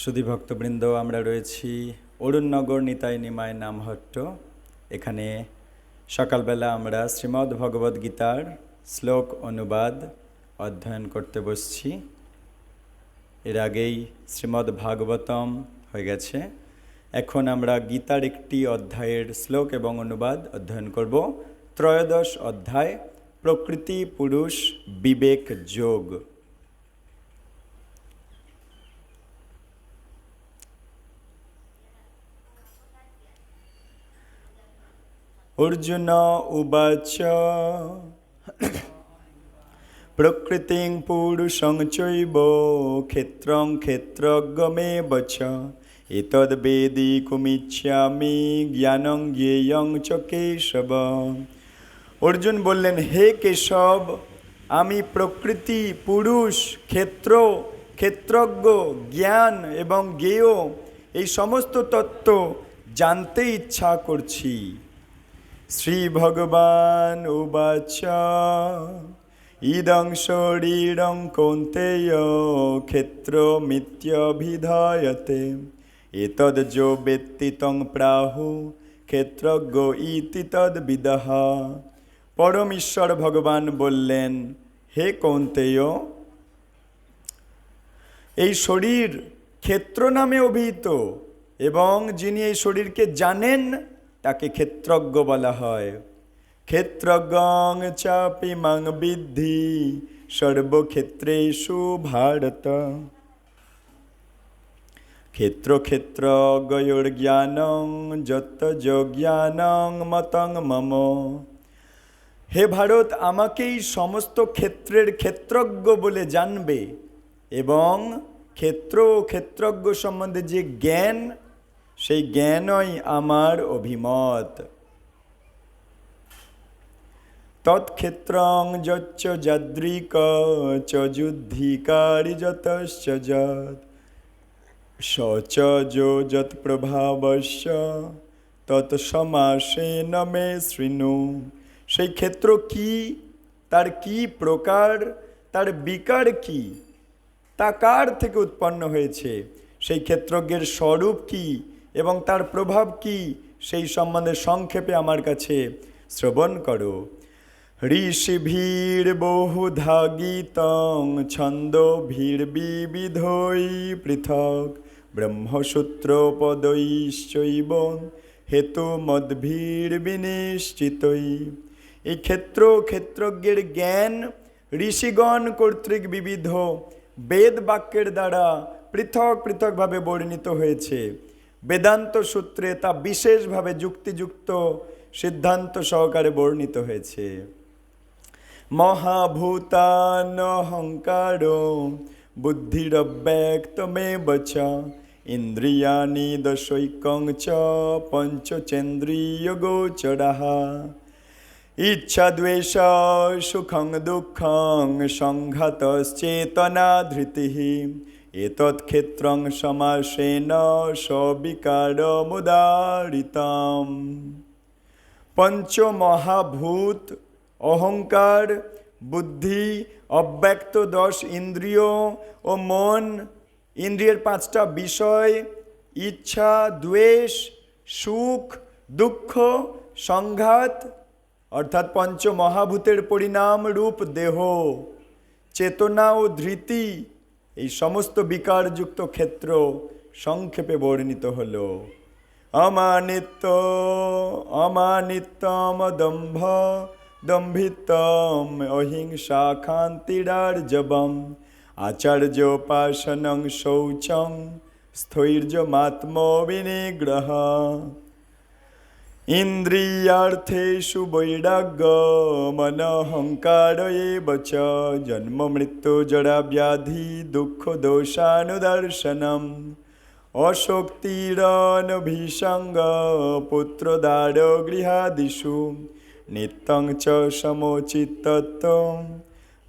সুধী ভক্তবৃন্দ, আমরা রয়েছি অরুণনগর নিতাই নিমায় নামহট্ট। এখানে সকালবেলা আমরা শ্রীমদ্ ভগবদ গীতার শ্লোক অনুবাদ অধ্যয়ন করতে বসছি। এর আগেই শ্রীমদ্ ভাগবতম হয়ে গেছে। এখন আমরা গীতার একটি অধ্যায়ের শ্লোক এবং অনুবাদ অধ্যয়ন করব। ত্রয়োদশ অধ্যায়, প্রকৃতি, পুরুষ, বিবেক, যোগ। অর্জুন উবাচ। প্রকৃতি পুরুষং চৈব, ক্ষেত্রং ক্ষেত্রগমে বচ এতদ্বেদি কুমিচ্ছামি, জ্ঞানং জ্ঞেয়ং চ কেশব। অর্জুন বললেন, হে কেশব, আমি প্রকৃতি, পুরুষ, ক্ষেত্র, ক্ষেত্রজ্ঞ, জ্ঞান এবং জ্ঞেয়, এই সমস্ত তত্ত্ব জানতে ইচ্ছা করছি। শ্রীভগবান উবাচ। ইদং শরীরং কৌন্তেয় ক্ষেত্রমিত্যভিধায়তে এতদ্যো বেত্তি তং প্রাহু ক্ষেত্রজ্ঞ ইতি তদ্বিদহ পরম ঈশ্বর ভগবান বললেন, হে কৌন্তেয়, এই শরীর ক্ষেত্র নামে অভিহিত এবং যিনি এই শরীরকে জানেন তাকে ক্ষেত্রজ্ঞ বলা হয়। ক্ষেত্রজ্ঞং চাপি মাং বিদ্ধি, সর্বক্ষেত্রেষু ভারত। ক্ষেত্র ক্ষেত্র গয়োর জ্ঞানং যত জ্ঞানং মতং মম। হে ভারত, আমাকেই সমস্ত ক্ষেত্রের ক্ষেত্রজ্ঞ বলে জানবে এবং ক্ষেত্র ও ক্ষেত্রজ্ঞ সম্বন্ধে যে জ্ঞান সেই জ্ঞানই আমার অভিমত। তৎক্ষেত্রং যচ্চ যাদ্রিক চ যুদ্ধিকারি যতশ্চ যৎ, স চ যো যৎ প্রভাবস্য তৎ সমাসেন মে শৃণু। সেই ক্ষেত্র কি? তার কি প্রকার? তার বিকার কি? তা কার থেকে উৎপন্ন হয়েছে? সেই ক্ষেত্রজ্ঞের স্বরূপ কি? এবং তার প্রভাব কি, সেই সম্বন্ধে সংক্ষেপে আমার কাছে শ্রবণ করো। ঋষি ভিড় বহুধা গীতং ছন্দ ভিড় বিবিধই পৃথক। ব্রহ্মসূত্র পদৈশ্চৈব হেতু মদ্ভিড় বিনিশ্চিতই এই ক্ষেত্র, ক্ষেত্রজ্ঞের জ্ঞান ঋষিগণ কর্তৃক বিবিধ বেদ বাক্যের দ্বারা পৃথক, পৃথকভাবে বর্ণিত হয়েছে। বেদান্ত সূত্রে তা বিশেষভাবে যুক্তিযুক্ত সিদ্ধান্ত সহকারে বর্ণিত হয়েছে। মহাভূতান অহংকার বুদ্ধিরব্যক্তমেব চ ইন্দ্রিয়াণি দশৈকং চ পঞ্চচেন্দ্রিয়গোচরাः। ইচ্ছাদ্বেষ সুখং দুঃখং সংঘাতশ্চেতনা ধৃতিः এতৎক্ষেত্রং সমাসেন সবিকারমুদারিতাম পঞ্চমহাভূত অহংকার, বুদ্ধি, অব্যক্ত দশ ইন্দ্রিয় ও মন, ইন্দ্রিয়ের পাঁচটা বিষয়, ইচ্ছা, দ্বেষ, সুখ, দুঃখ, সংঘাত, অর্থাৎ পঞ্চমহাভূতের পরিণাম রূপ দেহ, চেতনা ও ধৃতি এই সমস্ত বিকারযুক্ত ক্ষেত্র সংক্ষেপে বর্ণিত হল। অমানিত্য, অমানিত্যম দম্ভ দম্ভিতম অহিংসা খান্তিরার্জবম আচার্যোপাসনং শৌচং স্থৈর্যমাত্ম ইন্দ্রিয়ার্থেষু বৈরাগ্য মনহংকার এব চ জন্ম মৃত্যু জরা ব্যাধি দুঃখ দোষানুদর্শনম অশক্তিরনভিসঙ্গ পুত্রদার গৃহাদিষু নিত্যং চ সমচিত্তত্ব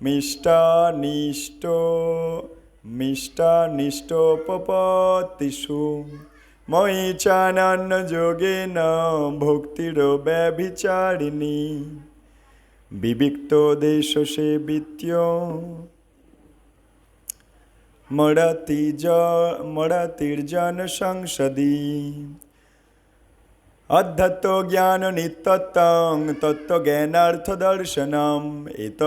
মিষ্টানিষ্ট মিষ্টানিষ্টোপপতিষু ময়ি চানন্য যোগেন ভক্তির ব্যভিচারিণী। বিবিক্ত দেশ সেবিত্য মরতি জ মরতির্জন সংসদি। অধ্যত্ত জ্ঞান নিত্যত্তং, তত্ত্ব জ্ঞানার্থ দর্শনম। এত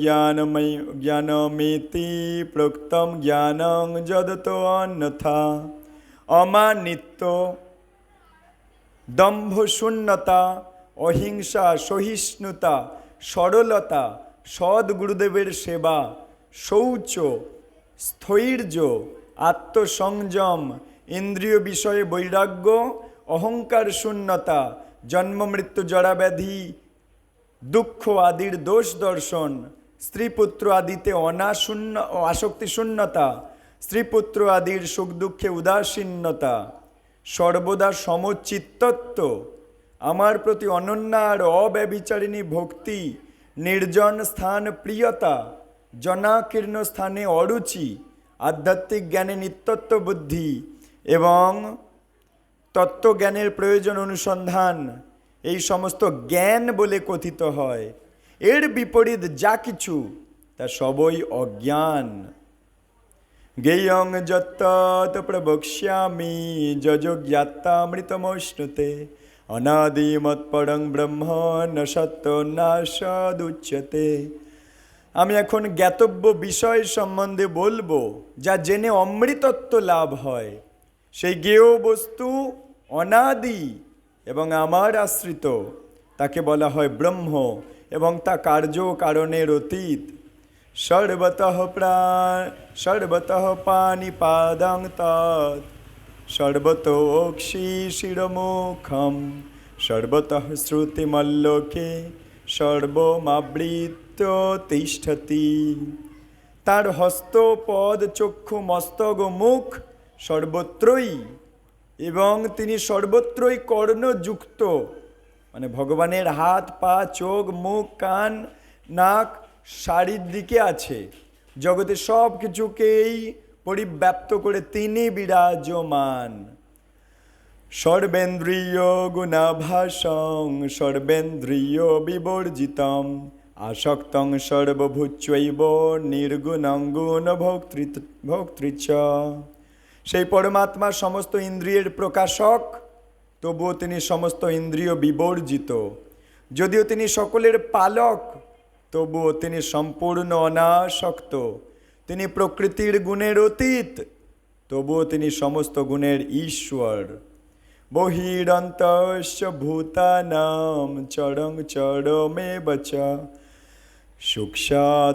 জ্ঞানময়, জ্ঞানমিতি প্রোক্তম জ্ঞানং যদত অন্যথা। অমানিত্য দম্ভ শূন্যতা অহিংসা, সহিষ্ণুতা, সরলতা সৎ গুরুদেবের সেবা, শৌচ, স্থৈর্য, আত্মসংযম, ইন্দ্রিয় বিষয়ে বৈরাগ্য, অহংকার শূন্যতা, জন্ম মৃত্যু জরাব্যাধি দুঃখ আদির দোষ দর্শন স্ত্রীপুত্র আদিতে অনাশূন্য, আসক্তি শূন্যতা স্ত্রীপুত্র আদির সুখ দুঃখে উদাসীন্যতা সর্বদা সমচিত্তত্ব। আমার প্রতি অনন্যা আর অব্যবিচারিণী ভক্তি, নির্জন স্থান প্রিয়তা, জনাকীর্ণ স্থানে অরুচি, আধ্যাত্মিক জ্ঞানে নিত্যত্ব বুদ্ধি এবং তত্ত্বজ্ঞানের প্রয়োজন অনুসন্ধান। এই সমস্ত জ্ঞান বলে কথিত হয়। এর বিপরীত যা কিছু, তা সবই অজ্ঞান। জ্ঞেয়ং যত্তৎ প্রবক্ষ্যামি যযোজ্ঞাত্তামৃতমশ্নুতে অনাদিমৎপরং ব্রহ্ম ন সত্য না সদুচ্যতে আমি এখন জ্ঞাতব্য বিষয় সম্বন্ধে বলব, যা জেনে অমৃতত্ব লাভ হয়। সেই জ্ঞেয় বস্তু অনাদি এবং আমার আশ্রিত, তাকে বলা হয় ব্রহ্ম এবং তা কার্য কারণের অতীত। সর্বতঃ প্রাণ সর্বতঃ পানিপাদং তৎ সর্বতোক্ষি শিরমুখম সর্বতঃ শ্রুতিমল্লোকে সর্বমাবৃত্য তিষ্ঠতি তার হস্ত পদ চক্ষু মস্তক মুখ সর্বত্রই এবং তিনি সর্বত্রই কর্ণযুক্ত। মানে ভগবানের হাত, পা, চোখ, মুখ, কান, নাক শাড়ির দিকে আছে। জগতে সব কিছুকেই পরিব্যাপ্ত করে তিনি বিরাজমান। সর্বেন্দ্রিয় গুণাভাসং, সর্বেন্দ্রিয় বিবর্জিতম, আসক্তং সর্বভূচৈব নির্গুণং গুণ ভোক্তৃ ভোক্তৃচ সেই পরমাত্মা সমস্ত ইন্দ্রিয়ের প্রকাশক, তবুও তিনি সমস্ত ইন্দ্রিয় বিবর্জিত। যদিও তিনি সকলের পালক তবুও তিনি সম্পূর্ণ অনাসক্ত। তিনি প্রকৃতির গুণের অতীত, তবুও তিনি সমস্ত গুণের ঈশ্বর। বহিরন্তস্য ভূতানাম চরং চরমে বচ। সূক্ষ্মা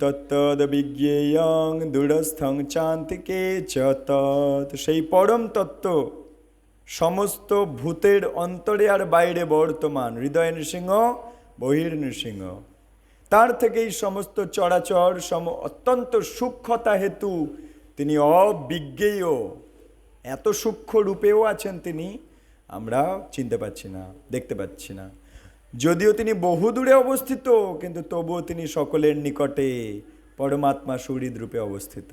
তত্ত্বদ বিজ্ঞেয়ং দূরস্থং চান্তিকে চ তৎ। সেই পরম তত্ত্ব সমস্ত ভূতের অন্তরে আর বাইরে বর্তমান। হৃদয় নৃসিংহ বহির নৃসিংহ তার থেকেই সমস্ত চরাচর সম অত্যন্ত সূক্ষ্মতা হেতু তিনি অবিজ্ঞেয়। এত সূক্ষ্ম রূপেও আছেন তিনি, আমরা চিনতে পাচ্ছি না, দেখতে পাচ্ছি না। যদিও তিনি বহুদূরে অবস্থিত, কিন্তু তবুও তিনি সকলের নিকটে পরমাত্মা সুহৃদ রূপে অবস্থিত।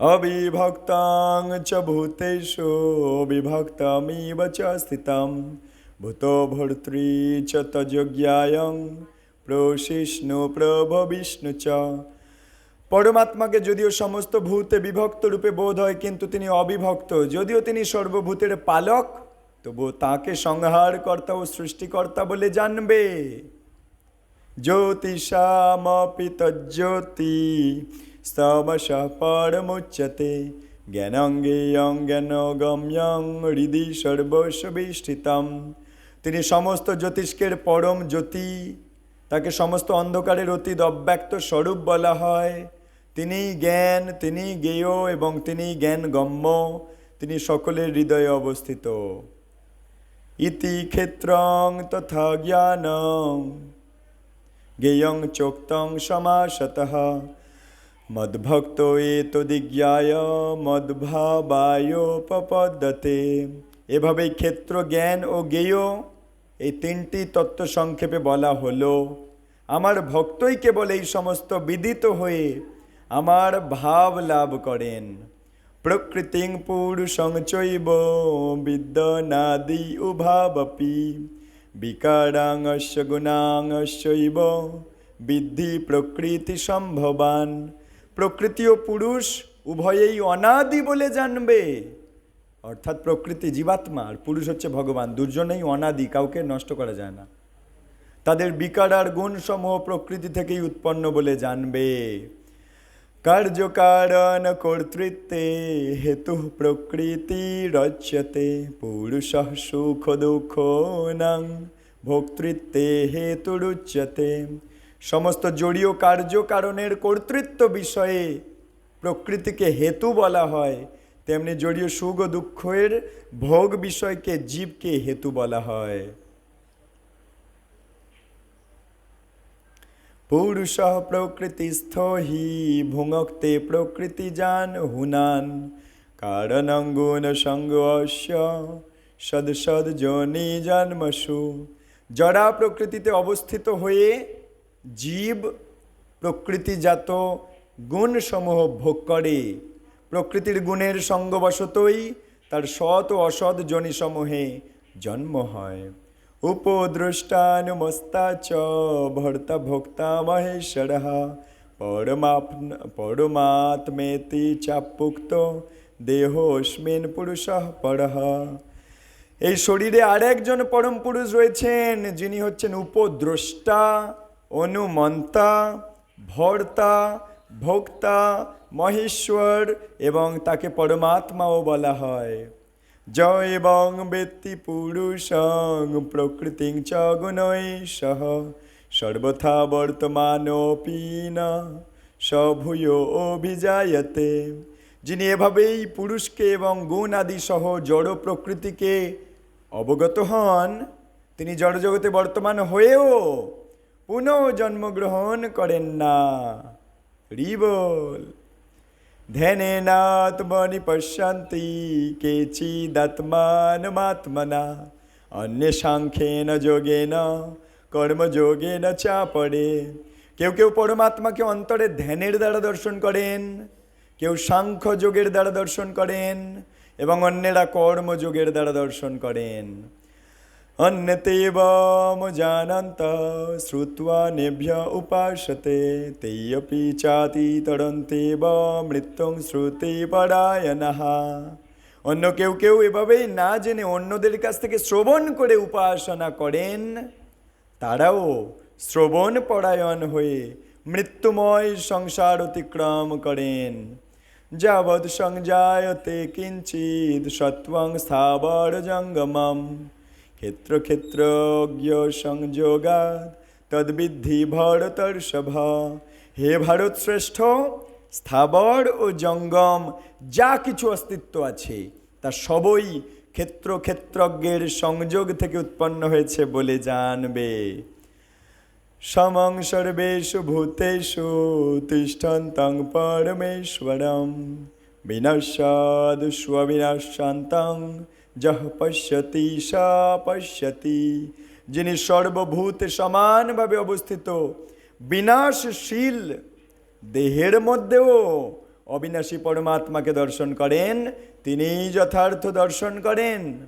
অবিভক্তাং চ ভূতেষু বিভক্তমিব চ স্থিতম। ভূত ভর্তৃ চ তযোগ্যায়ং প্রশিষ্ণু প্রভ বিষ্ণু চ পরমাত্মাকে যদিও সমস্ত ভূতে বিভক্ত রূপে বোধ হয়, কিন্তু তিনি অবিভক্ত। যদিও তিনি সর্বভূতের পালক তবু তাকে সংহার কর্তা ও সৃষ্টিকর্তা বলে জানবে। জ্যোতিষামপি তজ্জ্যোতি স্তমশ পরমুচ্যতে জ্ঞানঙ্গেয়ং জ্ঞানগম্যং হৃদি সর্বস্ববিষ্ঠিতম তিনি সমস্ত জ্যোতিষ্কের পরম জ্যোতি, তাকে সমস্ত অন্ধকারের অতীত অব্যক্ত স্বরূপ বলা হয়। তিনি জ্ঞান তিনি জ্ঞেয় এবং তিনি জ্ঞান গম্য তিনি সকলের হৃদয়ে অবস্থিত। ইতি ক্ষেত্রং তথা জ্ঞানং জ্ঞেয়ং চোক্তং সমাসতঃ। মদ্ভক্ত এতদিজ্ঞায় মদ্ভাবায়োপপদ্যতে। এভাবেই ক্ষেত্র জ্ঞান ও জ্ঞেয় এই তিনটি তত্ত্ব সংক্ষেপে বলা হলো, আমার ভক্তই কেবল এই সমস্ত বিদিত হয়ে আমার ভাব লাভ করেন। প্রকৃতিং পুরুষং চৈব বিদ্যনাদি উভাবপি বিকারাংশ গুণাংশৈব বিদ্ধি প্রকৃতি সম্ভবান। প্রকৃতি ও পুরুষ উভয়েই অনাদি বলে জানবে। অর্থাৎ প্রকৃতি জীবাত্মা আর পুরুষ হচ্ছে ভগবান। দুজনেই অনাদি, কাউকে নষ্ট করা যায় না। তাদের বিকার আর গুণসমূহ প্রকৃতি থেকেই উৎপন্ন বলে জানবে। কার্যকারণ কর্তৃত্বে হেতু প্রকৃতি রচ্যতে, পুরুষ সুখ দুঃখ নাং, ভোক্তৃত্বে হেতুরুচ্যতে সমস্ত জড়ীয় কার্য কারণের কর্তৃত্ব বিষয়ে প্রকৃতিকে হেতু বলা হয়। তেমনি জড়ীয় সুখ ও দুঃখের ভোগ বিষয়কে জীবকে হেতু বলা হয়। পুরুষ প্রকৃতিস্থ হি ভুঙ্ক্তে প্রকৃতিজান হুনান। কারণঙ্গুন সঙ্গস্য সদ সদ জনি জন্মসু। জড়া প্রকৃতিতে অবস্থিত হয়ে জীব প্রকৃতিজাত গুণসমূহ ভোগ করে প্রকৃতির গুণের সঙ্গবশতই তার সৎ ও অসৎ জনিসমূহে জন্ম হয়। উপদ্রষ্টানুমস্তা চ ভর্তা ভোক্তা মহেশ্বর পরমাত্মেতি চাপুক্ত দেহস্মিন পুরুষ পরহ এই শরীরে আরেকজন পরম পুরুষ রয়েছেন, যিনি হচ্ছেন উপদ্রষ্টা অনুমন্তা, ভর্তা ভোক্তা, মহেশ্বর এবং তাকে পরমাত্মাও বলা হয়। জয় এবং ব্যক্তি পুরুষং প্রকৃতি চ গুণৈ সহ। সর্বথা বর্তমানোপি না। সভূয় অভিজায়তে। যিনি এভাবেই পুরুষকে এবং গুণ আদি সহ জড় প্রকৃতিকে অবগত হন, তিনি জড়জগতে বর্তমান হয়েও পুনঃ জন্মগ্রহণ করেন না। রিবল ধ্যানেনাত্মনি পশ্যন্তি কেচিদাত্মানমাত্মনা অন্য সাংখ্যেন যোগেন কর্মযোগেন চাপড়ে কেউ কেউ পরমাত্মাকে অন্তরে ধ্যানের দ্বারা দর্শন করেন কেউ সাংখ্য যোগের দ্বারা দর্শন করেন এবং অন্যেরা কর্মযোগের দ্বারা দর্শন করেন अन्यतेवं जानन्त श्रुत्वा नेभ्य उपासते तेऽपि चातितरन्तेव মৃত্যুং শ্রুতিপরায়ণः অন্য কেউ কেউ এভাবেই না জেনে অন্যদের কাছ থেকে শ্রবণ করে উপাসনা করেন তারাও শ্রবণ পরায়ণ হয়ে মৃত্যুময় সংসার অতিক্রম করেন যাবৎ সংজায়তে কিঞ্চিৎ সত্ত্বং স্থাবর জঙ্গমম ক্ষেত্র ক্ষেত্রজ্ঞ সংযোগাত তদ্বিদ্ধি ভরতর্ষভ হে ভারত শ্রেষ্ঠ, স্থাবর ও জঙ্গম, যা কিছু অস্তিত্ব আছে, তা সবই ক্ষেত্র ক্ষেত্রজ্ঞের সংযোগ থেকে উৎপন্ন হয়েছে বলে জানবে। সমং সর্বেষু ভূতেষু, তিষ্ঠন্তং পরমেশ্বরম। বিনশ্যাদ স্ববিনাশান্তং যহ পশ্যতি, সা পশ্যতি, যিনি সর্বভূতে সমানভাবে অবস্থিত, বিনাশশীল দেহের মধ্যেও অবিনাশী পরমাত্মাকে দর্শন করেন, তিনি যথার্থ দর্শন করেন।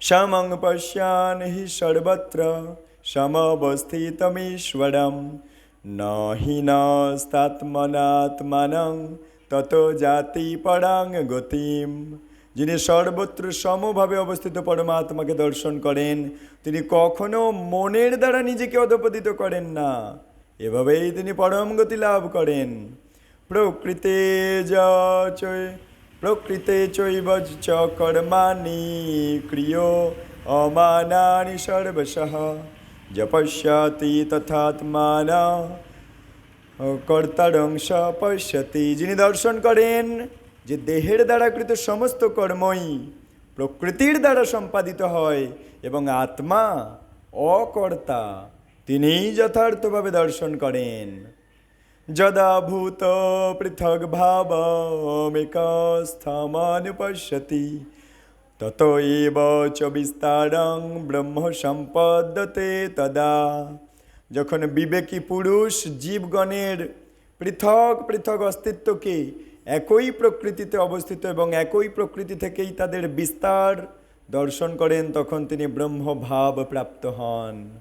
সমং পশ্যান হি সর্বত্র, সমবস্থিতমীশ্বরম ন হি নাস্তাত্মনাত্মানং, তত জাতি পরাং গতিম। যিনি সর্বত্র সমভাবে অবস্থিত পরমাত্মাকে দর্শন করেন, তিনি কখনো মনের দ্বারা নিজেকে অধপতিত করেন না। এভাবেই তিনি পরম গতি লাভ করেন। প্রকৃতে প্রকৃতে চৈব চ কর্মাণি ক্রিয় অমানানি সর্বশঃ। যপস্যাতি তথাত্মানা কর্তারংশ পশ্যতি যিনি দর্শন করেন যে দেহের দ্বারা কৃত সমস্ত কর্মই প্রকৃতির দ্বারা সম্পাদিত হয় এবং আত্মা অকর্তা, তিনিই যথার্থভাবে দর্শন করেন। যদা ভূত পৃথক ভাবমেকস্থামানুপশ্যতি তত এব চ বিস্তারং ব্রহ্ম সম্পদ্যতে তদা। যখন বিবেকী পুরুষ জীবগণের পৃথক পৃথক অস্তিত্বকে একই প্রকৃতিতে অবস্থিত এবং একই প্রকৃতি থেকেই তাদের বিস্তার দর্শন করেন, তখন তিনি ব্রহ্মভাব প্রাপ্ত হন।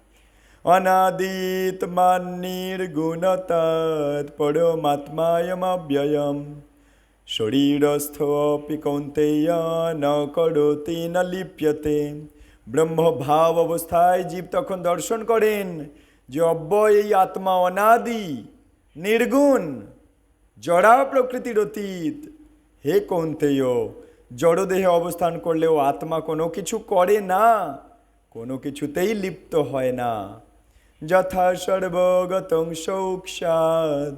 অনাদিত মান্নির্গুণতাৎ পরমাত্মায়মব্যয়ম। শরীরস্থ অপি কৌন্তেয় ন করতি ন লিপ্যতে। ব্রহ্মভাব অবস্থায় জীব তখন দর্শন করেন যে অব্যয় এই আত্মা অনাদি, নির্গুণ। জড়া প্রকৃতির অতীত। হে কৌন্তেয়, জড়দেহে অবস্থান করলেও আত্মা কোনো কিছু করে না, কোনো কিছুতেই লিপ্ত হয় না। যথা সর্বগতং সৌক্ষাদ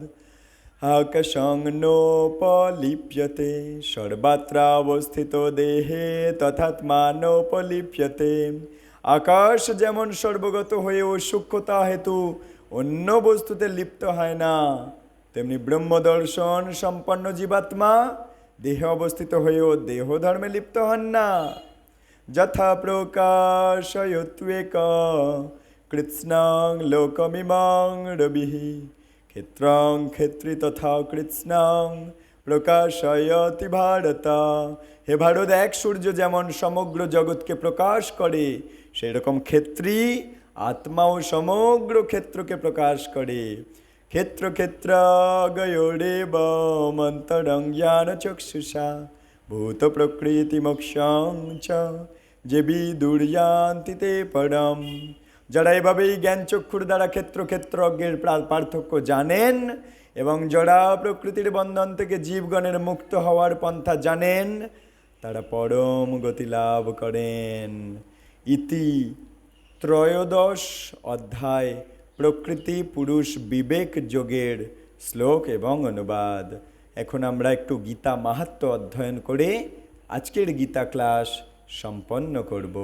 আকাশং নোপলিপ্যতে সর্বাত্রাবস্থিত দেহে তথাত্মানোপলিপ্যতে আকাশ যেমন সর্বগত হয়েও সূক্ষ্মতা হেতু অন্য বস্তুতে লিপ্ত হয় না তেমনি ব্রহ্মদর্শন সম্পন্ন জীবাত্মা দেহে অবস্থিত হয়েও দেহ ধর্মে লিপ্ত হন না। যথা প্রকাশয়ত্বেক কৃৎস্নাং লোকমিমাং রবিঃ। ক্ষেত্রং ক্ষেত্রী তথা কৃৎস্নাং প্রকাশয়তি ভারত। হে ভারত, এক সূর্য যেমন সমগ্র জগৎকে প্রকাশ করে, সেরকম ক্ষেত্রী আত্মাও সমগ্র ক্ষেত্রকে প্রকাশ করে। ক্ষেত্র ক্ষেত্র গয়োরেব মন্তরং জ্ঞান চক্ষুষা, ভূত প্রকৃতি মোক্ষং যে তে পরম। যারা এভাবেই জ্ঞান চক্ষুর দ্বারা ক্ষেত্র ক্ষেত্র অজ্ঞের প্রা- পার্থক্য জানেন এবং যারা প্রকৃতির বন্ধন থেকে জীবগণের মুক্ত হওয়ার পন্থা জানেন, তারা পরম গতি লাভ করেন। ইতি ত্রয়োদশ অধ্যায় প্রকৃতি, পুরুষ, বিবেক যোগের শ্লোক এবং অনুবাদ। এখন আমরা একটু গীতা মাহাত্ম অধ্যয়ন করে আজকের গীতা ক্লাস সম্পন্ন করব।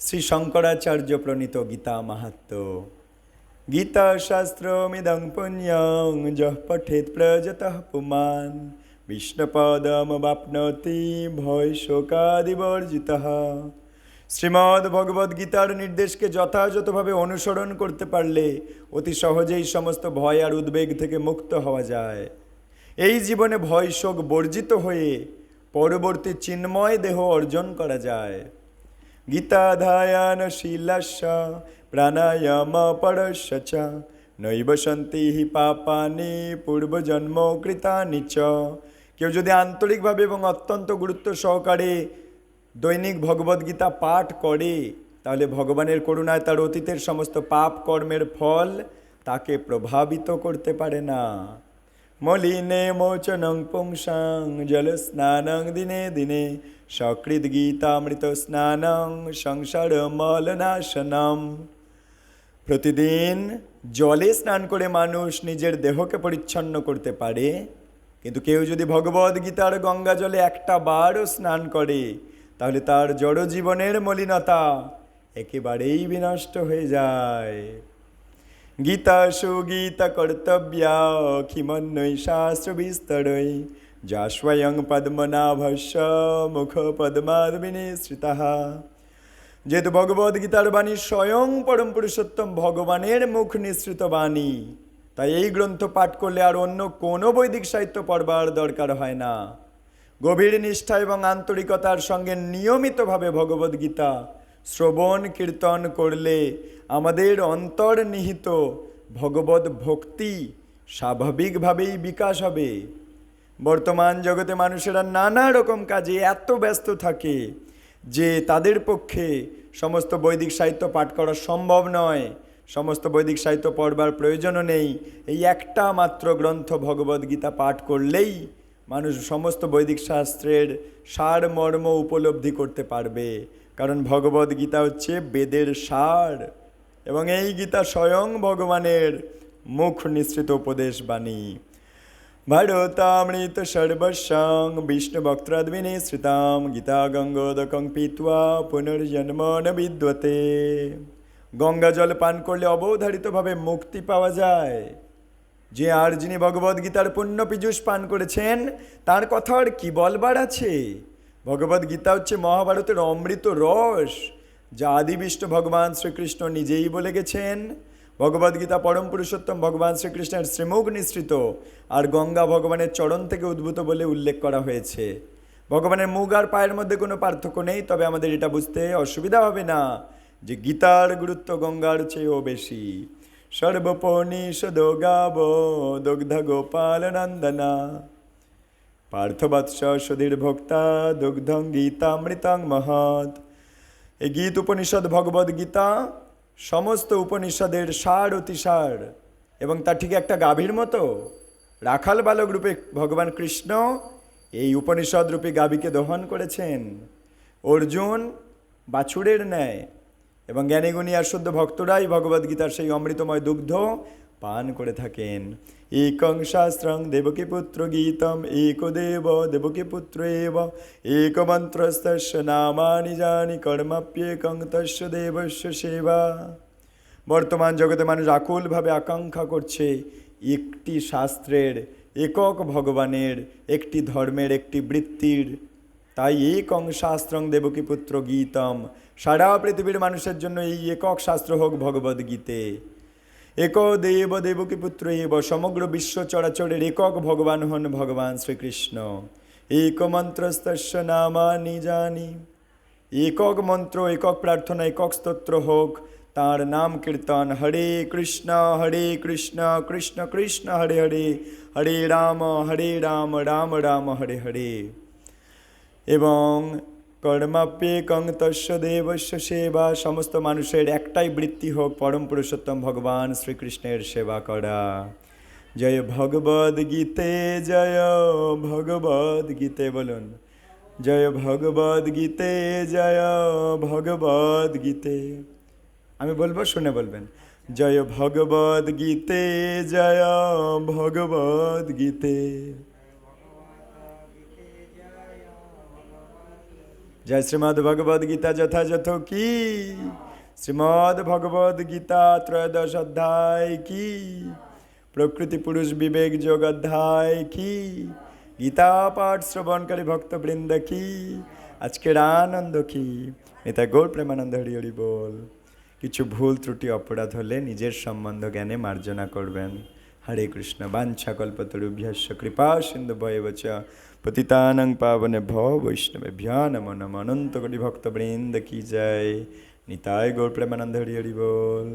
শ্রী শঙ্করাচার্য প্রণীত গীতা মাহাত্ম। গীতা শাস্ত্রমিদং পুণ্যং যঃ পঠেৎ প্রজতঃ পুমান বিষ্ণুপদমবাপ্নোতি ভয় শোকাদিবর্জিতঃ শ্রীমদ্ ভগবদ গীতার নির্দেশকে যথাযথভাবে অনুসরণ করতে পারলে অতি সহজেই সমস্ত ভয় আর উদ্বেগ থেকে মুক্ত হওয়া যায়। এই জীবনে ভয় শোক বর্জিত হয়ে পরবর্তী চিন্ময় দেহ অর্জন করা যায়। গীতাধায়ান শীলাস্য প্রাণায়াম পরস্য চ, নৈব সন্তি পাপানি পূর্বজন্ম কৃতানি চ কেউ যদি আন্তরিকভাবে এবং অত্যন্ত গুরুত্ব সহকারে দৈনিক ভগবদ্গীতা পাঠ করে, তাহলে ভগবানের করুণায় তার অতীতের সমস্ত পাপ কর্মের ফল তাকে প্রভাবিত করতে পারে না। মলিনে মোচনং পুংসাং জল স্নানং দিনে দিনে সকৃত গীতামৃত স্নানং সংসার মলনাশনম প্রতিদিন জলে স্নান করে মানুষ নিজের দেহকে পরিচ্ছন্ন করতে পারে কিন্তু কেউ যদি ভগবদ গীতার গঙ্গা জলে একটা বারও স্নান করে, তাহলে তার জড় জীবনের মলিনতা একেবারেই বিনষ্ট হয়ে যায়। গীতা সুগীতা কর্তব্যা কিমন্বৈ শাস্ত্র বিস্তরৈ, যা স্বয়ং পদ্মনাভস্য মুখ পদ্মাদ বিনিশ্রিতः যেহেতু ভগবদ্গীতার বাণী স্বয়ং পরম পুরুষোত্তম ভগবানের মুখ নিঃসৃত বাণী তাই এই গ্রন্থ পাঠ করলে আর অন্য কোনো বৈদিক সাহিত্য পড়বার দরকার হয় না। গভীর নিষ্ঠা এবং আন্তরিকতার সঙ্গে নিয়মিতভাবে ভগবদ গীতা শ্রবণ, কীর্তন করলে আমাদের অন্তর্নিহিত ভগবত ভক্তি স্বাভাবিকভাবেই বিকাশ হবে। বর্তমান জগতে মানুষেরা নানা রকম কাজে এত ব্যস্ত থাকে যে তাদের পক্ষে সমস্ত বৈদিক সাহিত্য পাঠ করা সম্ভব নয়। সমস্ত বৈদিক সাহিত্য পড়বার প্রয়োজনও নেই। এই একটা মাত্র গ্রন্থ ভগবদ্গীতা পাঠ করলেই মানুষ সমস্ত বৈদিক শাস্ত্রের সার, মর্ম উপলব্ধি করতে পারবে। কারণ ভগবদ্গীতা হচ্ছে বেদের সার এবং এই গীতা স্বয়ং ভগবানের মুখ নিঃসৃত উপদেশ বাণী। ভারতামৃত সর্বস্বং বিষ্ণু বক্ত্রাদ্বিনে শ্রিতাম গীতা গঙ্গোদকং পিত্বা পুনর্জন্ম বিদ্যতে। গঙ্গা জল পান করলে অবধারিতভাবে মুক্তি পাওয়া যায়। যে আর যিনি ভগবদ্গীতার পুণ্য পীযুষ পান করেছেন, তার কথা আর কি বলবার আছে? ভগবদ্গীতা হচ্ছে মহাভারতের অমৃত রস, যা আদিবিষ্ট ভগবান শ্রীকৃষ্ণ নিজেই বলে গেছেন। ভগবদ্গীতা পরম পুরুষোত্তম ভগবান শ্রীকৃষ্ণের শ্রীমুখ নিঃসৃত, আর গঙ্গা ভগবানের চরণ থেকে উদ্ভূত বলে উল্লেখ করা হয়েছে। ভগবানের মুখ আর পায়ের মধ্যে কোনো পার্থক্য নেই, তবে আমাদের এটা বুঝতে অসুবিধা হবে না। যে গীতার গুরুত্ব গঙ্গার চেয়েও বেশি। সর্বপনিষদ গাব দগ্ধ গোপাল নন্দনা। পার্থবৎস সুধীর ভোক্তা দুগ্ধং গীতামৃতং মহৎ। এই গীত উপনিষদ ভগবদ গীতা সমস্ত উপনিষদের সার অতিসার এবং তা ঠিক একটা গাভীর মতো। রাখাল বালক রূপে ভগবান কৃষ্ণ এই উপনিষদ রূপে গাভীকে দহন করেছেন। অর্জুন বাছুরের ন্যায় এবং জ্ঞানীগুণী আর শুদ্ধ ভক্তরাই ভগবদ্গীতার সেই অমৃতময় দুগ্ধ পান করে থাকেন। একং শাস্ত্রং দেবকী পুত্র গীতম একদেব দেবকী পুত্র এব একমন্ত্রস্তস্য নামানি জানি কর্মাপ্যেকং তস্য দেবস্য সেবা। বর্তমান জগতে মানুষ আকুলভাবে আকাঙ্ক্ষা করছে একটি শাস্ত্রের একক ভগবানের, একটি ধর্মের, একটি বৃত্তির। তাই একং শাস্ত্রং দেবকী পুত্র গীতম সারা পৃথিবীর মানুষের জন্য এই একক শাস্ত্র হোক ভগবদ্গীতে। এক দেব দেবকী পুত্র এব, সমগ্র বিশ্ব চরাচরের একক ভগবান হন ভগবান শ্রীকৃষ্ণ। এক মন্ত্রস্তস্য নামানি জানি। একক মন্ত্র, একক প্রার্থনা, একক স্তোত্র হোক, তার নাম কীর্তন, হরে কৃষ্ণ হরে কৃষ্ণ কৃষ্ণ কৃষ্ণ, হরে হরে হরে রাম হরে রাম রাম রাম, হরে হরে। এবং কর্মাপ্যেকং তস্য দেবস্য সেবা, সমস্ত মানুষের একটাই বৃত্তি হোক, পরম পুরুষোত্তম ভগবান শ্রীকৃষ্ণের সেবা করা। জয় ভগবদ গীতে, জয় ভগবদ গীতে বলুন। জয় ভগবদ গীতে, জয় ভগবদ গীতে। আমি বলব, শুনে বলবেন। জয় ভগবদ গীতে, জয় ভগবদ গীতে। জয় শ্রীমদ ভগবদ গীতা যথাযথ কি শ্রীমদ ভগবদ গীতা ত্রয়োদশ অধ্যায় কি প্রকৃতি পুরুষ বিবেক যোগ অধ্যায় কি গীতা পাঠ শ্রবণকারী ভক্তবৃন্দ কি আজকের আনন্দ কি? নেতা গৌর প্রেমানন্দ হরি হরি বল। কিছু ভুল ত্রুটি, অপরাধ হলে নিজের সম্বন্ধ জ্ঞানে মার্জনা করবেন। হরে কৃষ্ণ, বাঞ্ছা কল্পতরুভ্যস্য, কৃপা সিন্ধু ভয়বচ পতিতানং পাবনে ভ বৈষ্ণবে ভ্যা নম নম অনন্ত কোটি ভক্তবৃন্দ কি জয় নিতায় গৌর প্রেমানন্দ হরি হরি বল